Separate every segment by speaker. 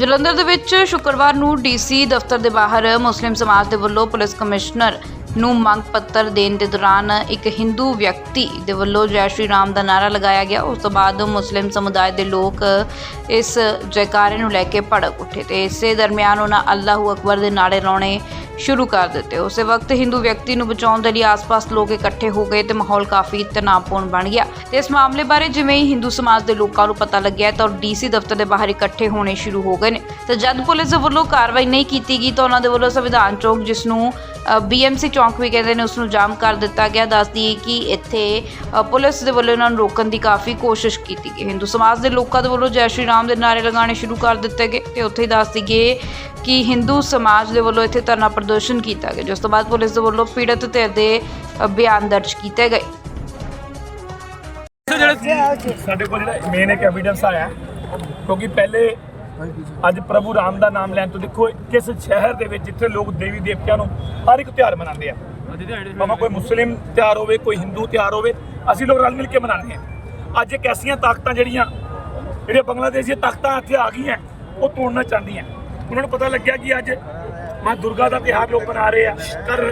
Speaker 1: ਜਲੰਧਰ ਦੇ ਵਿੱਚ ਸ਼ੁੱਕਰਵਾਰ ਨੂੰ ਡੀਸੀ ਦਫ਼ਤਰ ਦੇ ਬਾਹਰ ਮੁਸਲਿਮ ਸਮਾਜ ਦੇ ਵੱਲੋਂ ਪੁਲਿਸ ਕਮਿਸ਼ਨਰ ਨੂੰ ਮੰਗ ਪੱਤਰ ਦੇਣ ਦੇ ਦੌਰਾਨ ਇੱਕ ਹਿੰਦੂ ਵਿਅਕਤੀ ਦੇ ਵੱਲੋਂ ਜੈ ਸ਼੍ਰੀ ਰਾਮ ਦਾ ਨਾਰਾ ਲਗਾਇਆ ਗਿਆ। ਉਸ ਤੋਂ ਬਾਅਦ ਮੁਸਲਿਮ ਸਮੁਦਾਇ ਦੇ ਲੋਕ ਇਸ ਜੈਕਾਰੇ ਨੂੰ ਲੈ ਕੇ ਭੜਕ ਉੱਠੇ ਤੇ ਇਸੇ ਦਰਮਿਆਨ ਉਹਨਾਂ ਅੱਲਾਹੂ ਅਕਬਰ ਦੇ ਨਾਰੇ ਲਾਉਣੇ ਸ਼ੁਰੂ ਕਰ ਦਿੱਤੇ। ਉਸੇ ਵਕਤ ਹਿੰਦੂ ਵਿਅਕਤੀ ਨੂੰ ਬਚਾਉਣ ਦੇ ਲਈ ਆਸ-ਪਾਸ ਲੋਕ ਇਕੱਠੇ ਹੋ ਗਏ ਤੇ ਮਾਹੌਲ ਕਾਫੀ ਤਣਾਅਪੂਰਨ ਬਣ ਗਿਆ। ਤੇ ਇਸ ਮਾਮਲੇ ਬਾਰੇ ਜਿਵੇਂ ਹੀ ਹਿੰਦੂ ਸਮਾਜ ਦੇ ਲੋਕਾਂ ਨੂੰ ਪਤਾ ਲੱਗਿਆ ਤਾਂ ਡੀਸੀ ਦਫ਼ਤਰ ਦੇ ਬਾਹਰ ਇਕੱਠੇ ਹੋਣੇ ਸ਼ੁਰੂ ਹੋ ਗਏ ਨੇ। ਤੇ ਜਦ ਪੁਲਿਸ ਦੇ ਵੱਲੋਂ ਕਾਰਵਾਈ ਨਹੀਂ ਕੀਤੀ ਗਈ ਤਾਂ ਉਹਨਾਂ ਦੇ ਵੱਲੋਂ ਸੰਵਿਧਾਨ ਚੌਕ, ਜਿਸ ਨੂੰ ਬੀਐਮਸੀ ਚੌਂਕ ਵੀ ਕਹਿੰਦੇ ਨੇ ਉਸ ਨੂੰ ਜਾਮ ਕਰ ਦਿੱਤਾ ਗਿਆ। ਦੱਸਦੀ ਹੈ ਕਿ ਇੱਥੇ ਪੁਲਿਸ ਦੇ ਵੱਲੋਂ ਇਹਨਾਂ ਨੂੰ ਰੋਕਣ ਦੀ ਕਾਫੀ ਕੋਸ਼ਿਸ਼ ਕੀਤੀ ਗਈ। ਹਿੰਦੂ ਸਮਾਜ ਦੇ ਲੋਕਾਂ ਦੇ ਵੱਲੋਂ ਜੈ ਸ਼੍ਰੀ ਰਾਮ ਦੇ ਨਾਰੇ ਲਗਾਉਣੇ ਸ਼ੁਰੂ ਕਰ ਦਿੱਤੇ ਗਏ ਤੇ ਉੱਥੇ ਹੀ ਦੱਸਦੀ ਗਈ ਕਿ ਹਿੰਦੂ ਸਮਾਜ ਦੇ ਵੱਲੋਂ ਇੱਥੇ ਧਰਨਾ ਪ੍ਰਦਰਸ਼ਨ ਕੀਤਾ ਗਿਆ ਜਿਸ ਤੋਂ ਬਾਅਦ ਪੁਲਿਸ ਦੇ ਵੱਲੋਂ ਪੀੜਤ ਧਿਰ ਦੇ ਬਿਆਨ ਦਰਜ ਕੀਤੇ ਗਏ।
Speaker 2: ਸੋ ਜਿਹੜੇ ਸਾਡੇ ਕੋਲ ਜਿਹੜਾ ਮੇਨ ਇੱਕ ਐਵੀਡੈਂਸ ਆਇਆ ਕਿਉਂਕਿ ਪਹਿਲੇ ਅੱਜ ਪ੍ਰਭੂ ਰਾਮ ਦਾ ਨਾਮ ਲੈਣ ਤੋਂ ਦੇਖੋ ਕਿਸ ਸ਼ਹਿਰ ਦੇ ਵਿੱਚ ਜਿੱਥੇ ਲੋਕ ਦੇਵੀ ਦੇਵਤਿਆਂ ਨੂੰ ਹਰ ਇੱਕ ਤਿਉਹਾਰ ਮਨਾਉਂਦੇ ਆ। ਭਾਵੇਂ ਕੋਈ ਮੁਸਲਿਮ ਤਿਉਹਾਰ ਹੋਵੇ ਕੋਈ ਹਿੰਦੂ ਤਿਉਹਾਰ ਹੋਵੇ ਅਸੀਂ ਲੋਕ ਰਲ ਮਿਲ ਕੇ ਮਨਾਉਂਦੇ ਆ। ਅੱਜ ਇੱਕ ਐਸੀਆਂ ਤਾਕਤਾਂ ਜਿਹੜੀਆਂ ਜਿਹੜੀਆਂ ਬੰਗਲਾਦੇਸ਼ ਤਾਕਤਾਂ ਇੱਥੇ ਆ ਗਈਆਂ ਉਹ ਤੋੜਨਾ ਚਾਹੁੰਦੀਆਂ। ਉਹਨਾਂ ਨੂੰ ਪਤਾ ਲੱਗਿਆ ਕਿ ਅੱਜ ਮਾਂ ਦੁਰਗਾ ਦਾ ਤਿਉਹਾਰ ਲੋਕ ਮਨਾ ਰਹੇ ਆ। ਕਰ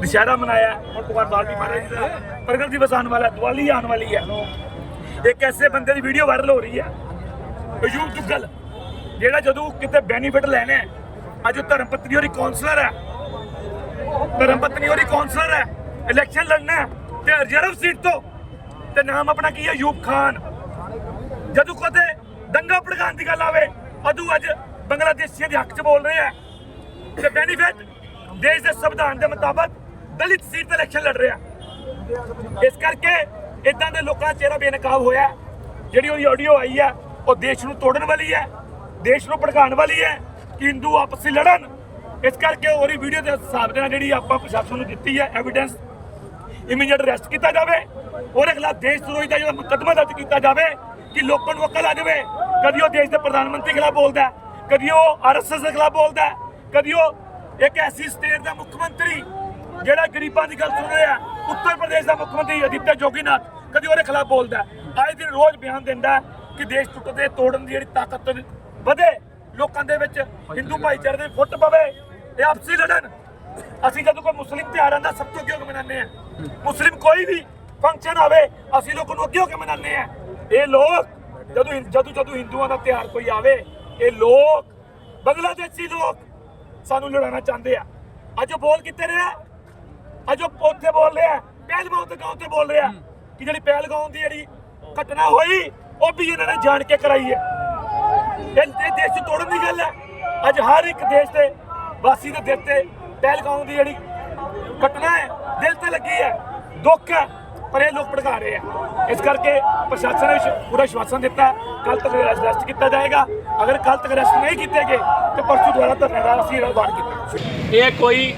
Speaker 2: ਦੁਸ਼ਹਿਰਾ ਮਨਾਇਆ ਹੁਣ ਭਗਵਾਨ ਵਾਲਮੀਕੀ ਮਹਾਰਾਜ ਜੀ ਦਾ ਪ੍ਰਗਟ ਦਿਵਸ ਆਉਣ ਵਾਲਾ ਦੀਵਾਲੀ ਆਉਣ ਵਾਲੀ ਹੈ। ਇੱਕ ਐਸੇ ਬੰਦੇ ਦੀ ਵੀਡੀਓ ਵਾਇਰਲ ਹੋ ਰਹੀ ਹੈ। ਅਯੂਬ ਦੁੱਗਲ ਜਿਹੜਾ ਜਦੋਂ ਕਿਤੇ ਬੈਨੀਫਿਟ ਲੈਣਾ ਹੈ, ਅੱਜ ਉਹ ਧਰਮ ਪਤਨੀ ਹੋਰੀ ਕਾਉਂਸਲਰ ਹੈ। ਧਰਮ ਪਤਨੀ ਹੋਰੀ ਕਾਉਂਸਲਰ ਹੈ ਇਲੈਕਸ਼ਨ ਲੜਨਾ ਹੈ, ਤੇ ਰਿਜ਼ਰਵ ਸੀਟ ਤੋਂ, ਤੇ ਨਾਮ ਆਪਣਾ ਕੀ ਹੈ? ਯੂਬ ਖਾਨ। ਜਦੋਂ ਕਦੇ ਦੰਗਾ ਭੜਕਾਉਣ ਦੀ ਗੱਲ ਆਵੇ ਅਦੂ ਅੱਜ ਬੰਗਲਾਦੇਸ਼ੀਆਂ ਦੇ ਹੱਕ 'ਚ ਬੋਲ ਰਹੇ ਆ ਤੇ ਬੈਨੀਫਿਟ ਦੇਸ਼ ਦੇ ਸੰਵਿਧਾਨ ਦੇ ਮੁਤਾਬਕ ਦਲਿਤ ਸੀਟ ਤੇ ਇਲੈਕਸ਼ਨ ਲੜ ਰਿਹਾ ਇਸ ਕਰਕੇ ਇਦਾਂ ਦੇ ਲੋਕਾਂ ਦਾ ਚਿਹਰਾ ਬੇਨਕਾਬ ਹੋਇਆ ਜਿਹੜੀ ਉਹਦੀ ਆਡੀਓ ਆਈ ਹੈ, ਉਹ ਦੇਸ਼ ਨੂੰ ਤੋੜਨ ਵਾਲੀ ਹੈ। ਦੇਸ਼ ਨੂੰ ਭੜਕਾਉਣ ਵਾਲੀ ਹੈ ਕਿ ਹਿੰਦੂ ਆਪਸ ਵਿੱਚ ਲੜਨ। ਇਸ ਕਰਕੇ ਉਹਦੀ ਵੀਡੀਓ ਦੇ ਹਿਸਾਬ ਦੇ ਨਾਲ ਜਿਹੜੀ ਆਪਾਂ ਪ੍ਰਸ਼ਾਸਨ ਨੂੰ ਦਿੱਤੀ ਹੈ ਐਵੀਡੈਂਸ ਇਮੀਡੀਏਟ ਅਰੈਸਟ ਕੀਤਾ ਜਾਵੇ। ਉਹਦੇ ਖਿਲਾਫ ਦੇਸ਼ ਵਿਰੋਧੀ ਦਾ ਜਿਹੜਾ ਮੁਕੱਦਮਾ ਦਰਜ ਕੀਤਾ ਜਾਵੇ ਕਿ ਲੋਕਾਂ ਨੂੰ ਅਕਲ ਆ ਜਾਵੇ। ਕਦੀ ਉਹ ਦੇਸ਼ ਦੇ ਪ੍ਰਧਾਨ ਮੰਤਰੀ ਖਿਲਾਫ ਬੋਲਦਾ ਕਦੀ ਉਹ ਆਰਐਸਐਸ ਦੇ ਖਿਲਾਫ ਬੋਲਦਾ ਕਦੀ ਉਹ ਇੱਕ ਐਸੀ ਸਟੇਟ ਦਾ ਮੁੱਖ ਮੰਤਰੀ ਜਿਹੜਾ ਗਰੀਬਾਂ ਦੀ ਗੱਲ ਸੁਣ ਰਿਹਾ ਉੱਤਰ ਪ੍ਰਦੇਸ਼ ਦਾ ਮੁੱਖ ਮੰਤਰੀ ਅਦਿੱਤਿਆ ਜੋਗੀਨਾਥ, ਕਦੀ ਉਹਦੇ ਖਿਲਾਫ ਬੋਲਦਾ ਅੱਜ ਦਿਨ ਰੋਜ਼ ਬਿਆਨ ਦਿੰਦਾ ਕਿ ਦੇਸ਼ ਟੁੱਟਦੇ ਤੋੜਨ ਦੀ ਜਿਹੜੀ ਤਾਕਤ ਵਧੇ, ਲੋਕਾਂ ਦੇ ਵਿੱਚ ਹਿੰਦੂ ਭਾਈਚਾਰੇ ਦੇ ਫੁੱਟ ਪਵੇ, ਇਹ ਆਪਸੀ ਲੜਨ। ਅਸੀਂ ਜਦੋਂ ਕੋਈ ਮੁਸਲਿਮ ਤਿਉਹਾਰ ਦਾ ਸਭ ਤੋਂ ਅੱਗੇ ਹੋ ਕੇ ਮਨਾਉਂਦੇ ਆ ਮੁਸਲਿਮ ਕੋਈ ਵੀ ਫੰਕਸ਼ਨ ਆਵੇ ਅਸੀਂ ਲੋਕਾਂ ਨੂੰ ਅੱਗੇ ਹੋ ਕੇ ਮਨਾਉਂਦੇ ਆ ਇਹ ਲੋਕ, ਜਦੋਂ ਜਦੋਂ ਜਦੋਂ ਹਿੰਦੂਆਂ ਦਾ ਤਿਉਹਾਰ ਕੋਈ ਆਵੇ, ਇਹ ਲੋਕ, ਬੰਗਲਾਦੇਸ਼ੀ ਲੋਕ ਸਾਨੂੰ ਲੜਾਉਣਾ ਚਾਹੁੰਦੇ ਆ। ਅੱਜ ਉਹ ਬੋਲ ਕਿੱਥੇ ਰਿਹਾ? ਅੱਜ ਉਹ ਉੱਥੇ ਬੋਲ ਰਿਹਾ ਪਹਿਲਗਾਉਂ ਤੇ ਗਾਉਂ ਤੇ ਬੋਲ ਰਿਹਾ, ਕਿ ਜਿਹੜੀ ਪਹਿਲਗਾਉਂ ਦੀ ਜਿਹੜੀ ਘਟਨਾ ਹੋਈ, ਉਹ ਵੀ ਇਹਨਾਂ ਨੇ ਜਾਣ ਕੇ ਕਰਾਈ ਹੈ। ਇਹ ਦੇਸ਼ ਨੂੰ ਤੋੜਨ ਦੀ ਗੱਲ ਹੈ। ਅੱਜ ਹਰ ਇੱਕ ਦੇਸ਼ ਦੇ ਵਾਸੀ ਦੇ ਦਿਲ ਤੇ ਪਹਿਲਗਾਉਂ ਦੀ ਜਿਹੜੀ ਘਟਨਾ ਹੈ, ਦਿਲ ਤੇ ਲੱਗੀ ਹੈ, ਦੁੱਖ ਹੈ, ਪਰ ਇਹ ਲੋਕ ਭੜਕਾ ਰਹੇ ਆ ਇਸ ਕਰਕੇ ਪ੍ਰਸ਼ਾਸਨ ਨੇ ਪੂਰਾ ਵਿਸ਼ਵਾਸਨ ਦਿੱਤਾ ਕੱਲ ਤੱਕ ਅਰੈਸਟ ਕੀਤਾ ਜਾਏਗਾ। ਅਗਰ ਕੱਲ ਤੱਕ ਅਰੈਸਟ ਨਹੀਂ ਕੀਤੇ ਗਏ, ਤੇ ਪਰਸੋਂ ਦੁਆਰਾ ਧਰਨੇ ਦਾ ਅਸੀਂ ਐਲਾਨ ਕੀਤਾ।
Speaker 3: ਇਹ ਕੋਈ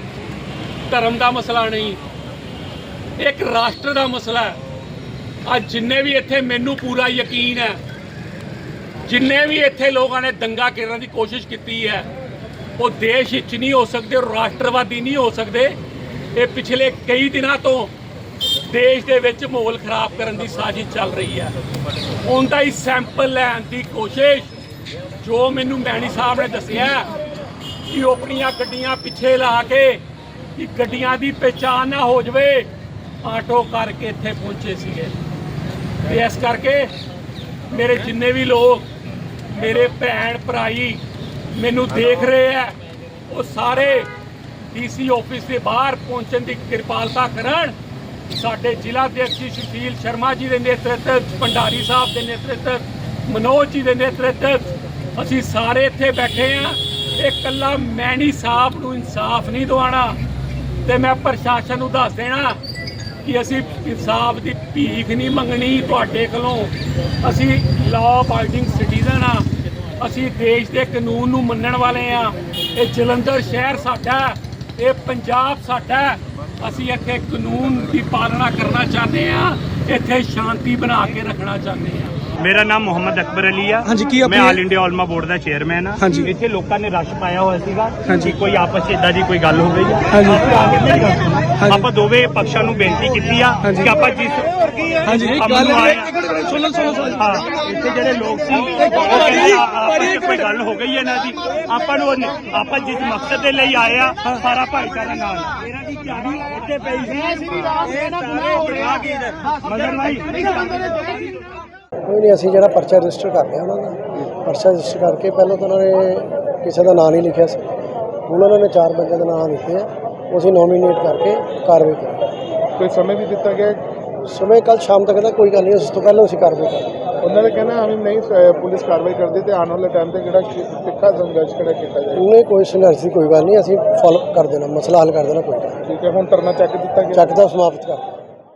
Speaker 3: ਧਰਮ ਦਾ ਮਸਲਾ ਨਹੀਂ। ਇੱਕ ਰਾਸ਼ਟਰ ਦਾ ਮਸਲਾ ਹੈ। ਅੱਜ ਜਿੰਨੇ ਵੀ ਇੱਥੇ ਮੈਨੂੰ ਪੂਰਾ ਯਕੀਨ ਹੈ ਜਿੰਨੇ ਵੀ ਇੱਥੇ ਲੋਕਾਂ ਨੇ ਦੰਗਾ ਕਰਨ ਦੀ ਕੋਸ਼ਿਸ਼ ਕੀਤੀ ਹੈ, ਉਹ ਦੇਸ਼ ਵਿੱਚ ਨਹੀਂ ਹੋ ਸਕਦੇ, ਉਹ ਰਾਸ਼ਟਰਵਾਦੀ ਨਹੀਂ ਹੋ ਸਕਦੇ। ਇਹ ਪਿਛਲੇ ਕਈ ਦਿਨਾਂ ਤੋਂ ਦੇਸ਼ ਦੇ ਵਿੱਚ ਮਾਹੌਲ ਖਰਾਬ ਕਰਨ ਦੀ ਸਾਜ਼ਿਸ਼ ਚੱਲ ਰਹੀ ਹੈ। ਉਹਦਾ ਹੀ ਸੈਂਪਲ ਲੈਣ ਦੀ ਕੋਸ਼ਿਸ਼, ਜੋ ਮੈਨੂੰ ਮੈਣੀ ਸਾਹਿਬ ਨੇ ਦੱਸਿਆ ਕਿ ਉਹ ਆਪਣੀਆਂ ਗੱਡੀਆਂ ਪਿੱਛੇ ਲਾ ਕੇ, ਕਿ ਗੱਡੀਆਂ ਦੀ ਪਛਾਣ ਨਾ ਹੋ ਜਾਵੇ, ਆਟੋ ਕਰਕੇ ਇੱਥੇ ਪਹੁੰਚੇ ਸੀਗੇ। ਤੇ ਇਸ ਕਰਕੇ ਮੇਰੇ ਜਿੰਨੇ ਵੀ ਲੋਕ ਮੇਰੇ ਭੈਣ ਭਰਾਈ ਮੈਨੂੰ ਦੇਖ ਰਹੇ ਆ। ਉਹ ਸਾਰੇ ਡੀਸੀ ਆਫਿਸ ਦੇ ਬਾਹਰ ਪਹੁੰਚਣ ਦੀ ਕਿਰਪਾਲਤਾ ਕਰਨ। ਸਾਡੇ ਜ਼ਿਲ੍ਹਾ ਅਧਿਕਸ਼ ਜੀ ਸੁਸ਼ੀਲ ਸ਼ਰਮਾ ਜੀ ਦੇ ਨੇਤਰਤਵ ਭੰਡਾਰੀ ਸਾਹਿਬ ਦੇ ਨੇਤਰਤਵ ਮਨੋਜ ਜੀ ਦੇ ਨੇਤਰਤਵ ਅਸੀਂ ਸਾਰੇ ਇੱਥੇ ਬੈਠੇ ਆ। ਇਹ ਕੱਲਾ ਮੈਣੀ ਸਾਹਿਬ ਨੂੰ ਇਨਸਾਫ ਨਹੀਂ ਦਿਵਾਣਾ ਤੇ ਮੈਂ ਪ੍ਰਸ਼ਾਸਨ ਨੂੰ ਦੱਸ ਦੇਣਾ ਕਿ ਅਸੀਂ ਇਨਸਾਫ ਦੀ ਭੀਖ ਨਹੀਂ ਮੰਗਣੀ ਤੁਹਾਡੇ ਕੋਲੋਂ। ਅਸੀਂ ਲਾਅ ਅਬਾਈਡਿੰਗ ਸਿਟੀਜ਼ਨ ਆ। ਅਸੀਂ ਦੇਸ਼ ਦੇ ਕਾਨੂੰਨ ਨੂੰ ਮੰਨਣ ਵਾਲੇ ਆ। ਇਹ ਜਲੰਧਰ ਸ਼ਹਿਰ ਸਾਡਾ ਇਹ ਪੰਜਾਬ ਸਾਡਾ ਅਸੀਂ ਇੱਥੇ ਕਾਨੂੰਨ ਦੀ ਪਾਲਣਾ ਕਰਨਾ ਚਾਹੁੰਦੇ ਆ। ਇੱਥੇ ਸ਼ਾਂਤੀ ਬਣਾ ਕੇ ਰੱਖਣਾ ਚਾਹੁੰਦੇ ਆ।
Speaker 4: ਮੇਰਾ ਨਾਮ ਮੁਹੰਮਦ ਅਕਬਰ ਅਲੀ ਆ
Speaker 5: ਹਾਂਜੀ, ਕੀ
Speaker 4: ਮੈਂ
Speaker 5: ਆਪਣੀ-
Speaker 4: ਆਲ ਇੰਡੀਆ ਆਲਮਾ ਬੋਰਡ ਦਾ ਚੇਅਰਮੈਨ ਆ
Speaker 5: ਹਾਂਜੀ।
Speaker 4: ਇੱਥੇ ਲੋਕਾਂ ਨੇ ਰਸ਼ ਪਾਇਆ ਹੋਇਆ ਸੀਗਾ
Speaker 5: ਹਾਂਜੀ।
Speaker 4: ਕਿ ਕੋਈ ਆਪਸ 'ਚ ਇਦਾਂ ਦੀ ਕੋਈ ਗੱਲ ਹੋ ਗਈ ਆ
Speaker 5: ਹਾਂਜੀ।
Speaker 4: ਆਪਾਂ ਆ ਕੇ ਮੇਰੀ ਗੱਲ ਸੁਣੋ।
Speaker 5: ਹਾਂਜੀ।
Speaker 4: ਆਪਾਂ ਦੋਵੇਂ ਪੱਖਾਂ ਨੂੰ ਬੇਨਤੀ ਕੀਤੀ ਆ
Speaker 5: ਹਾਂਜੀ।
Speaker 4: ਕਿ ਆਪਾਂ ਜਿਸ
Speaker 5: ਹਾਂਜੀ ਇਹ
Speaker 4: ਅਮਨ
Speaker 5: ਗੱਲ
Speaker 4: ਨੂੰ ਆ।
Speaker 5: ਸੁਣੋ ਸੁਣੋ ਸੁਣੋ
Speaker 4: ਹਾਂ ਇੱਥੇ ਜਿਹੜੇ ਲੋਕ ਸੀ ਉਹ ਕਹਿੰਦੇ ਆ- ਆਪਸ 'ਚ ਕੋਈ ਗੱਲ ਹੋ ਗਈ ਹੈ ਇਹਨਾਂ ਦੀ ਆਪਾਂ ਨੂੰ ਉਹ- ਆਪਾਂ ਜਿਸ ਮਕਸਦ ਦੇ ਲਈ ਆਏ ਆ ਸਾਰਾ ਭਾਈਚਾਰਾ ਨਾਲ ਇਹਨਾਂ ਦੀ ਚਾਬੀ ਇੱਥੇ ਪਈ ਸੀ ਇਹ ਸਾਰੇ ਬਣਾ ਕੇ ਮਗਰ ਭਾਈ
Speaker 6: ਕੋਈ ਨਹੀਂ ਅਸੀਂ ਜਿਹੜਾ ਪਰਚਾ ਰਜਿਸਟਰ ਕਰ ਲਿਆ ਉਹਨਾਂ ਦਾ। ਪਰਚਾ ਰਜਿਸਟਰ ਕਰਕੇ ਪਹਿਲਾਂ ਤਾਂ ਉਹਨਾਂ ਨੇ ਕਿਸੇ ਦਾ ਨਾਂ ਨਹੀਂ ਲਿਖਿਆ ਸੀ। ਹੁਣ ਉਹਨਾਂ ਨੇ ਚਾਰ ਬੰਦਿਆਂ ਦੇ ਨਾਂ ਦਿੱਤੇ ਆ। ਉਹ ਅਸੀਂ ਨੋਮੀਨੇਟ ਕਰਕੇ ਕਾਰਵਾਈ ਕਰਾਂਗੇ।
Speaker 7: ਕੋਈ ਸਮੇਂ ਵੀ ਦਿੱਤਾ ਗਿਆ?
Speaker 6: ਸਵੇਰ ਕੱਲ ਸ਼ਾਮ ਤੱਕ ਦਾ ਕੋਈ ਗੱਲ ਨਹੀਂ ਉਸ ਤੋਂ ਪਹਿਲਾਂ ਅਸੀਂ ਕਾਰਵਾਈ ਕਰਾਂਗੇ।
Speaker 7: ਉਹਨਾਂ ਦਾ ਕਹਿਣਾ ਹੈ ਨਹੀਂ ਪੁਲਿਸ ਕਾਰਵਾਈ ਕਰਦੀ ਤੇ ਆਉਣ ਵਾਲੇ ਟਾਈਮ ਤੇ ਜਿਹੜਾ ਤਿੱਖਾ ਸੰਘਰਸ਼ ਕਿਹੜਾ ਕੀਤਾ ਜਾਏਗਾ
Speaker 6: ਉਹਨੇ ਕੋਈ ਸੰਘਰਸ਼ ਦੀ ਕੋਈ ਗੱਲ ਨਹੀਂ ਅਸੀਂ ਫਾਲੋ ਕਰ ਦੇਣਾ ਮਸਲਾ ਹੱਲ ਕਰ ਦੇਣਾ ਕੋਈ
Speaker 7: ਠੀਕ ਹੈ ਹੁਣ ਧਰਨਾ ਚੱਕ ਦਿੱਤਾ
Speaker 6: ਨਹੀਂ।
Speaker 7: ਗਿਆ।
Speaker 6: ਚੱਕ ਦਾ ਸਮਾਪਤ ਕਰ